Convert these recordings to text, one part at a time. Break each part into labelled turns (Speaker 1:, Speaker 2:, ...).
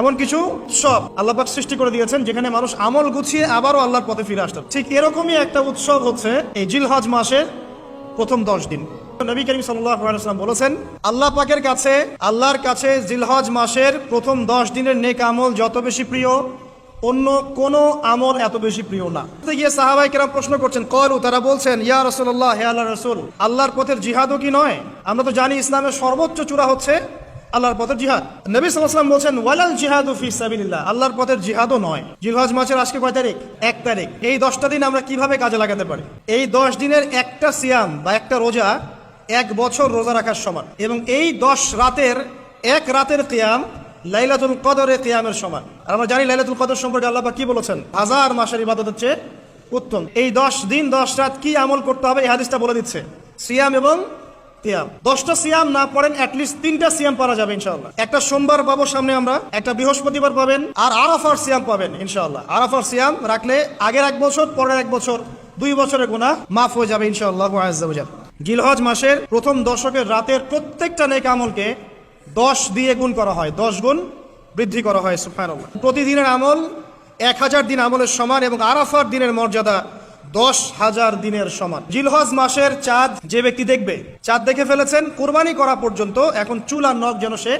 Speaker 1: এমন কিছু উৎসব আল্লাহ পাক সৃষ্টি করে দিয়েছেন যেখানে মানুষ আমল গুছিয়ে আবারও আল্লাহর পথে ফিরে আসতে ঠিক এরকমই একটা উৎসব হচ্ছে এই জিলহজ মাসের প্রথম দশ দিন। নবী করিম সাল্লাম বলেছেন, আল্লাহ পাকের কাছে, আল্লাহর কাছে জিলহজ মাসের প্রথম দশ দিনের নেক আমল যত বেশি প্রিয়, অন্য কোন আমল এত বেশি প্রিয় না। গিয়ে সাহাবাই কেরাম প্রশ্ন করছেন, কলু, তারা বলছেন, ইয়া রসুল্লাহ হে আল্লাহ রসুল, আল্লাহর পথের জিহাদও কি নয়? আমরা তো জানি ইসলামের সর্বোচ্চ চূড়া হচ্ছে আল্লাহর পথের জিহাদ। নবী সাল্লাম বলছেন, ওয়ালাল জিহাদু ফি সাবিলিল্লাহ। আল্লাহর পথের জিহাদও নয়। জিলহজ মাসের আজকে কয় তারিখ? এক তারিখ। এই দশটা দিন আমরা কীভাবে কাজে লাগাতে পারি? এই দশ দিনের একটা সিয়াম বা একটা রোজা এক বছর রোজা রাখার সমান এবং এই দশ রাতের এক রাতের কিয়াম লাইলাতুল কদরে কিয়ামের সমান। আর আমরা জানি লাইলাতুল কদর সম্পর্কে আল্লাহ কি বলেছেন? হাজার মাসের ইবাদত হচ্ছে উত্তম। এই দশ দিন, দশ রাত কি আমল করতে হবে এই হাদিসটা বলে দিচ্ছে। সিয়াম এবং সিয়াম। দশটা সিয়াম না পড়েন অ্যাটলিস্ট তিনটা সিয়াম পারা যাবে ইনশাআল্লাহ। একটা সোমবার পাবো সামনে আমরা, একটা বৃহস্পতিবার পাবেন, আর আরাফার সিয়াম পাবেন ইনশাআল্লাহ। আরাফার সিয়াম রাখলে আগের এক বছর, পরের এক বছর, দুই বছরের গুণা মাফ হয়ে যাবে আজ্জাবজাল গিলহজ মাসের প্রথম দশকের রাতের প্রত্যেকটা নেক আমলকে দশ দিয়ে গুণ করা হয়, দশ গুণ বৃদ্ধি করা হয় সুফানুল্লাহ প্রতিদিনের আমল এক হাজার দিন আমলের সমান এবং আরাফার দিনের মর্যাদা দশ হাজার দিনের সমান। জিলহজ মাসের চাঁদ যে ব্যক্তি দেখবে, চাঁদ দেখে ফেলেছেন, কোরবানি করা পর্যন্ত এখন চুল আর নখ যেন সে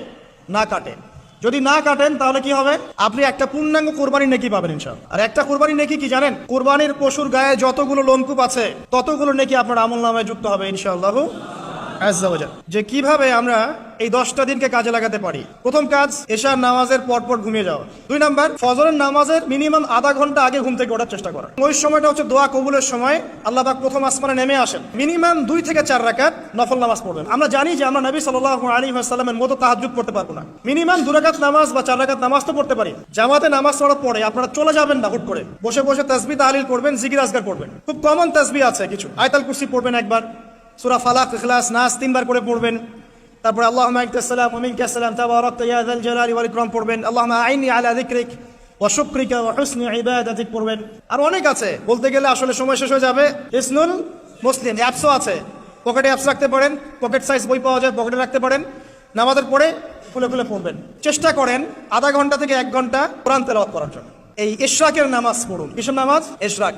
Speaker 1: না কাটে। যদি না কাটেন, তাহলে কি হবে? আপনি একটা পূর্ণাঙ্গ কোরবানি নেকি পাবেন ইনশাল আর একটা কোরবানি নেকি কি জানেন? কোরবানির পশুর গায়ে যতগুলো লোমকূপ আছে, ততগুলো নেকি আপনার আমল নামে যুক্ত হবে ইনশাআল্লাহ। যে কীভাবে আমরা এই দশটা দিনকে কাজে লাগাতে পারি। প্রথম কাজ, এশার নামাজের পর পর ঘুমিয়ে যাওয়া। দুই নাম্বার, ফজরের নামাজের মিনিমাম আধা ঘণ্টা আগে ঘুম থেকে ওঠার চেষ্টা করা। ওই সময়টা হচ্ছে দোয়া কবুলের সময়। আল্লাহ পাক প্রথম আসমানে নেমে আসেন। মিনিমাম দুই থেকে চার রাকাত নফল নামাজ পড়বেন। আমরা জানি যে আমরা নবী সাল্লাহ আলী সাল্লামের মতো তাহাজুদ পড়তে পারব না। মিনিমাম দু রাকাত নামাজ বা চার রাকাত নামাজ তো পড়তে পারি। জামাতে নামাজ পড়ার পরে আপনারা চলে যাবেন না হুট করে। বসে বসে তাসবি তাহলিল করবেন, জিকির আজগার করবেন। খুব কমন তাসবি আছে কিছু। আয়তাল কুসি পড়বেন একবার। সুরা ফালাক, ইখলাস, নাস তিনবার করে পড়বেন। তারপরে আল্লাহ ইকরাম পড়বেন। আল্লাহ আইনি আলা যিকরিক ওয়া শুকরিকা ওয়া পড়বেন। আর অনেক আছে, বলতে গেলে আসলে সময় শেষ হয়ে যাবে। ইসনুল মুসলিম, অ্যাপসও আছে। পকেটে অ্যাপস রাখতে পারেন, পকেট সাইজ বই পাওয়া যায়, পকেটে রাখতে পারেন। নামাজের পরে খুলে খুলে পড়বেন। চেষ্টা করেন আধা ঘণ্টা থেকে এক ঘণ্টা কোরআন তেলাওয়াত করার জন্য। এই ইশরাকের নামাজ পড়ুন। কিসের নামাজ? ইশরাক।